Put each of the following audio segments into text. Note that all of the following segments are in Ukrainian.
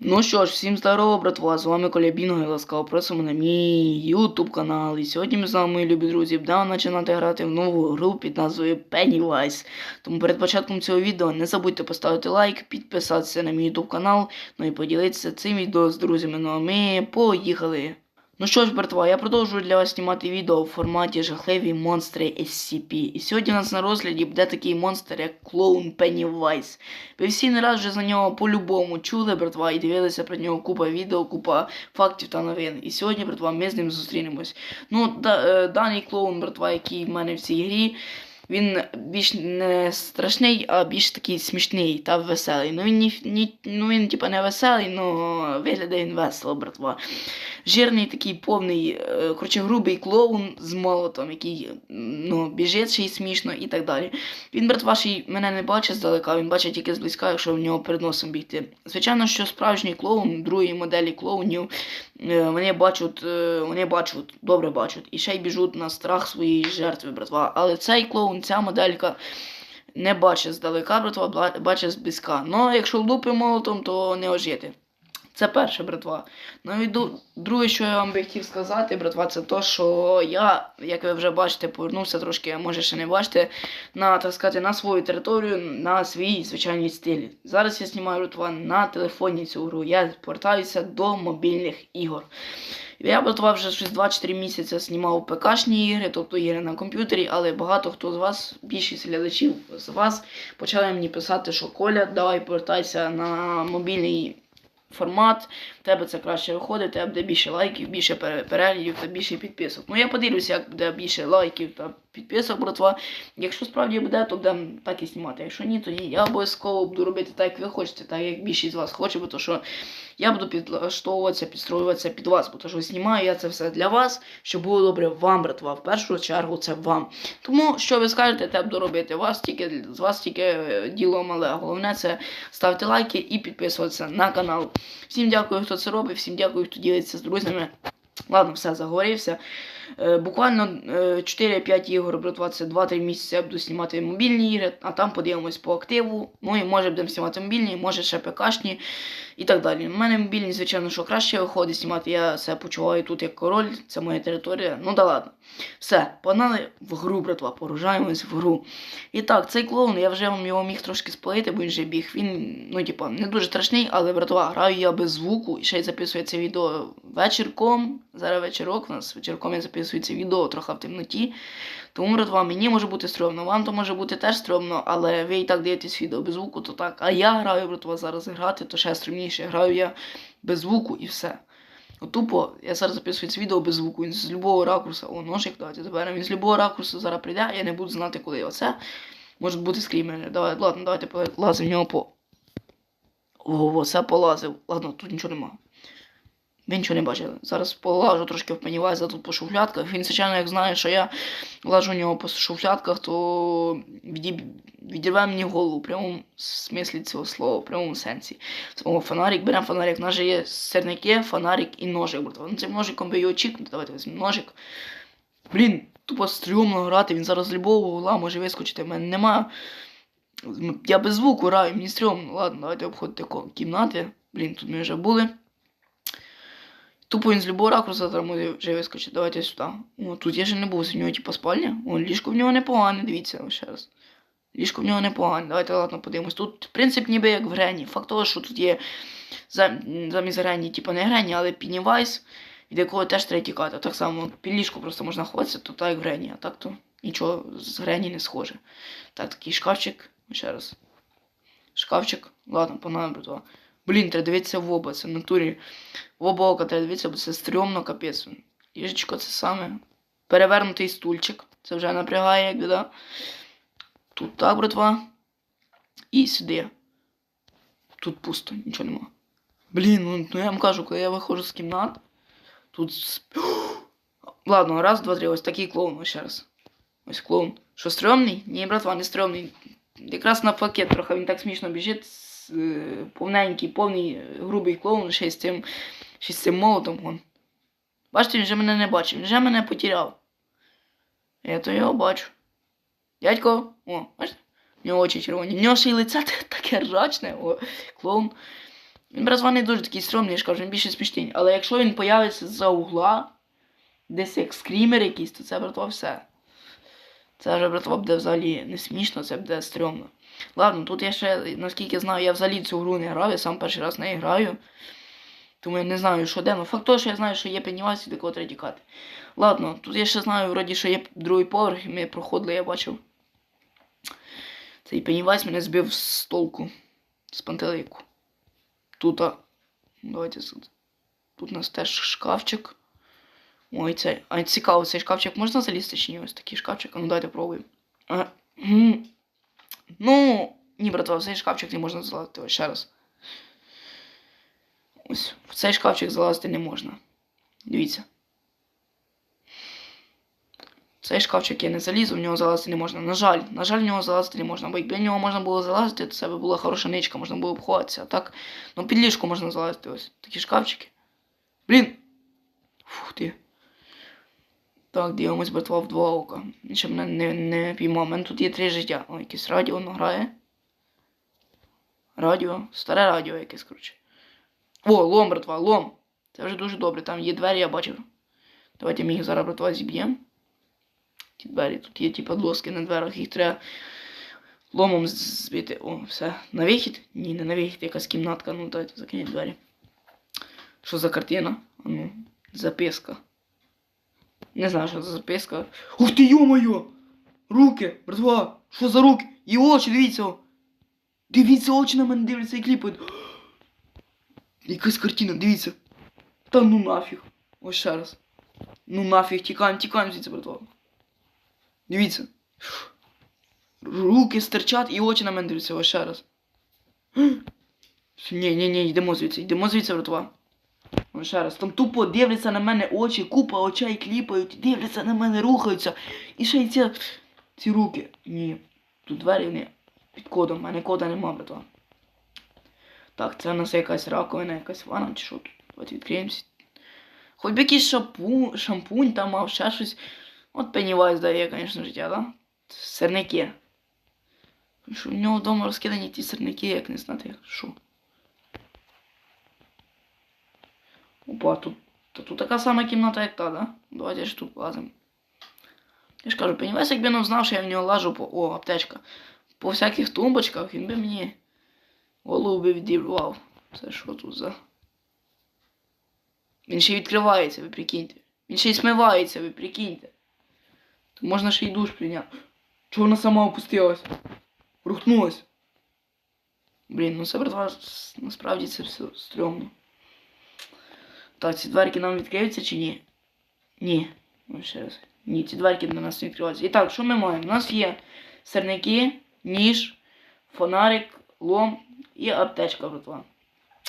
Ну що ж, всім здорово, братва, з вами Коля Бінго і ласкаво просимо на мій ютуб канал. І сьогодні ми з вами, любі друзі, будемо починати грати в нову гру під назвою Pennywise. Тому перед початком цього відео не забудьте поставити лайк, підписатися на мій ютуб канал, ну і поділитися цим відео з друзями. Ну а ми поїхали. Ну що ж, братва, я продовжую для вас знімати відео в форматі жахливі монстри SCP. І сьогодні у нас на розгляді буде такий монстр, як клоун Пеннівайс. Ви всі не раз вже за нього по-любому чули, братва, і дивилися про нього купа відео, купа фактів та новин. І сьогодні, братва, ми з ним зустрінемось. Ну, да, е, даний клоун, братва, який в мене в цій грі. Він більш не страшний, а більш такий смішний та веселий. Ну він ні, ні, ну він типа не веселий, але виглядає він весело, братва. Жирний такий повний, е, коротше, грубий клоун з молотом, який ну, біжить ще й смішно і так далі. Він, брат ваший, мене не бачить здалека, він бачить тільки зблизька, якщо в нього перед носом бігти. Звичайно, що справжній клоун, другої моделі клоунів, вони бачать, е, вони бачать, добре бачать, і ще й біжуть на страх своєї жертви, братва. Але цей клоун, ця моделька. Не бачить здалека, братва, бачить зблизька. Ну, якщо лупи молотом, то не ожити. Це перше, братва. Ну і друге, що я вам би хотів сказати, братва, це то, що я, як ви вже бачите, повернувся трошки, а може ще не бачите, на, так сказати, на свою територію, на свій звичайний стиль. Зараз я знімаю братва на телефоні цю гру. Я повертаюся до мобільних ігор. Я братва вже щось 2-4 місяці знімав ПКшні ігри, тобто ігри на комп'ютері, але багато хто з вас, більшість глядачів з вас, почали мені писати, що Коля, давай повертайся на мобільний формат, в тебе це краще виходить, тебе буде більше лайків, більше пере- переглядів та більше підписок. Ну я подивлюся, як буде більше лайків та підписок, братва. Якщо справді буде, то будемо так і знімати. Якщо ні, то ні. Я обов'язково буду робити так, як ви хочете, так як більшість з вас хоче, бо що я буду підлаштовуватися, підстроюватися під вас, бо то що знімаю я це все для вас, щоб було добре вам, братва. В першу чергу це вам. Тому що ви скажете, те буду робити. Вас тільки з вас тільки е, діло мале. Головне це ставити лайки і підписуватися на канал. Всім дякую, хто це робить, всім дякую, хто ділиться з друзями. Ладно, все, заговорився. Е, буквально е, 4-5 ігор, братва, це 2-3 місяці я буду знімати мобільні ігри, а там подивимось по активу. Ну і може будемо знімати мобільні, може ще ПКшні і так далі. У мене мобільні, звичайно, що краще виходить знімати. Я себе почуваю тут як король, це моя територія. Ну да ладно. Все, погнали в гру, братва, поружаємось в гру. І так, цей клоун, я вже вам його міг трошки спалити, бо він же біг. Він, ну, типа, не дуже страшний, але братва, граю я без звуку і ще й записую це відео вечірком. Зараз вечірок у нас вечірком я записую це відео трохи в темноті. Тому, братва, мені може бути стрьомно, вам то може бути теж стрьомно, але ви і так дивитесь відео без звуку, то так. А я граю, братва, зараз грати, то ще стрімніше. Граю я без звуку і все. От тупо, я зараз записую це відео без звуку, він з любого ракурсу, о, ножик, давайте заберемо, він з любого ракурсу зараз прийде, я не буду знати, коли оце. Може бути скрімер. Давай, ладно, давайте полазимо в нього по. Ого, це полазив. Ладно, тут нічого нема. Ви нічого не бачили. Зараз полажу трошки в Пеннівайза тут по шуфлятках. Він, звичайно, як знає, що я лажу у нього по шуфлятках, то відірве мені голову в прямому смислі цього слова, в прямому сенсі. О, фонарик, беремо фонарик. У нас же є сірники, фонарик і ножик. Ну, цим ножиком би його чікнути. Давайте візьмемо ножик. Блін, тупо стрьомно грати, він зараз з любого угла може вискочити. В мене немає. Я без звуку граю, мені стрьомно. Ладно, давайте обходити кімнати. Блін, тут ми вже були. Тупо він з любого ракурсу зараз вже вискочити. Давайте сюди. О, тут я ще не був, в нього типу спальня. О, ліжко в нього непогане, дивіться ще раз. Ліжко в нього непогане. Давайте ладно подивимось. Тут принцип ніби як в Грені. Факт того, що тут є зам- замість Грені, типу не Грені, але Піннівайс, від якого теж треба тікати. Так само під ліжко просто можна ховатися, то так як в Грені, а так то нічого з Грені не схоже. Так, такий шкафчик. Ще раз. Шкафчик. Ладно, погнали, братва. Блін, треба дивитися в оба, це в натурі. В оба ока треба дивитися, бо це стрьомно капець. Ліжечко це саме. Перевернутий стульчик. Це вже напрягає, якби, да. Тут так, братва. І сюди. Тут пусто, нічого нема. Блін, ну, ну я вам кажу, коли я виходжу з кімнат, тут. Ладно, раз, два, три, ось такий клоун, ось ще раз. Ось клоун. Що стрьомний? Ні, братва, не стрьомний. Якраз навпаки, трохи він так смішно біжить. Е, Повненький, повний е, грубий клоун, ще з цим, ще з цим молотом. Вон. Бачите, він вже мене не бачив, він вже мене потеряв. Я то його бачу. Дядько, о, бачите? В нього очі червоні. В нього ще й лице таке рачне, о, клоун. Він братва не дуже такий стрьомний, я ж кажу, він більше смішний. Але якщо він появиться за угла, десь як скрімер якийсь, то це братва все. Це вже братва буде взагалі не смішно, це буде стрьомно. Ладно, тут я ще, наскільки знаю, я взагалі цю гру не грав, я сам перший раз в неї граю. Тому я не знаю, що де. Ну факт того, що я знаю, що є і до кого треба тікати. Ладно, тут я ще знаю, вроді, що є другий поверх, і ми проходили, я бачив. Цей Пеннівайс мене збив з толку. З пантелику. Тут. а, Давайте сюди. Тут у нас теж шкафчик. Ой, цей. А цікаво, цей шкафчик можна залізти чи ні? Ось такий шкафчик. Ну давайте пробуємо. А. ну, ні, братва, в цей шкафчик не можна залазити. Ось ще раз. Ось, в цей шкафчик залазити не можна. Дивіться. Цей шкафчик я не залізу, в нього залазити не можна. На жаль, на жаль, в нього залазити не можна. Бо якби в нього можна було залазити, то це би була хороша ничка, можна було б ховатися. А так, ну під ліжко можна залазити ось. Такі шкафчики. Блін. Так, дивимось братва в два ока. Ще мене не, не піймав. У мене тут є три життя. О, якесь радіо воно грає. Радіо. Старе радіо якесь, коротше. О, лом, братва, лом. Це вже дуже добре. Там є двері, я бачив. Давайте ми їх зараз, братва, зіб'ємо. Ті двері. Тут є типа доски на дверях, їх треба ломом збити. О, все. На вихід? Ні, не на вихід, якась кімнатка. Ну, давайте закиніть двері. Що за картина? А ну, записка. Не знаю, що за записка. Ух ти, йо-моє! Руки, братва! Що за руки? І очі, дивіться! Дивіться, очі на мене дивляться і кліпають. Якась картина, дивіться. Та ну нафіг. Ось ще раз. Ну нафіг, тікаємо, тікаємо звідси, братва. Дивіться. Руки стирчать і очі на мене дивляться, ось ще раз. Ні, ні, ні, йдемо звідси, йдемо звідси, братва. Ще раз. Там тупо дивляться на мене очі, купа очей кліпають, дивляться на мене, рухаються. І ще й ці, ці руки. Ні. Тут двері не під кодом, в мене кода нема, братва. Так, це у нас якась раковина, якась ванна чи що тут. Давайте відкриємося. Хоч би якийсь шампунь, шампунь там мав, ще щось. От Пеннівайз дає, звісно, життя, да? Сирники. Що в нього вдома розкидані ті сирники, як не знати, що. Опа, тут, та тут така сама кімната, як та, да? Давайте ж тут лазимо. Я ж кажу, Пеннівайз, якби не знав, що я в нього лажу по. О, аптечка. По всяких тумбочках, він би мені голову би відірвав. Це що тут за. Він ще відкривається, ви прикиньте. Він ще й смивається, ви прикиньте. То можна ще й душ прийняти. Чого вона сама опустилась? Рухнулась. Блін, ну це братва, насправді це все стрьомно. Так, ці дверки нам відкриються чи ні? Ні. Ще раз. Ні, ці дверки на нас не відкриваються. І так, що ми маємо? У нас є сирники, ніж, фонарик, лом і аптечка, братва.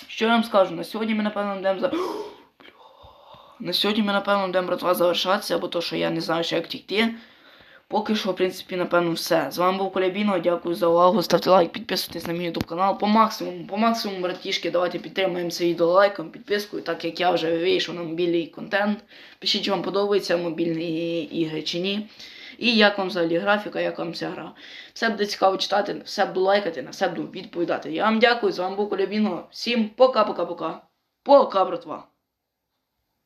Що я вам скажу? На сьогодні ми, напевно, йдемо за. На сьогодні ми, напевно, йдемо, братва, завершатися, бо то, що я не знаю, що як тікти. Поки що, в принципі, напевно, все. З вами був Колябіно, дякую за увагу. Ставте лайк, підписуйтесь на мій YouTube канал. По максимуму, по максимуму, братішки, давайте підтримаємо це відео лайком, підпискою, так як я вже вийшов на мобільний контент. Пишіть, чи вам подобаються мобільні ігри чи ні. І як вам взагалі графіка, як вам ця гра. Все буде цікаво читати, все буду лайкати, на все буду відповідати. Я вам дякую, з вами був Колябіно. Всім пока-пока-пока. Пока, братва.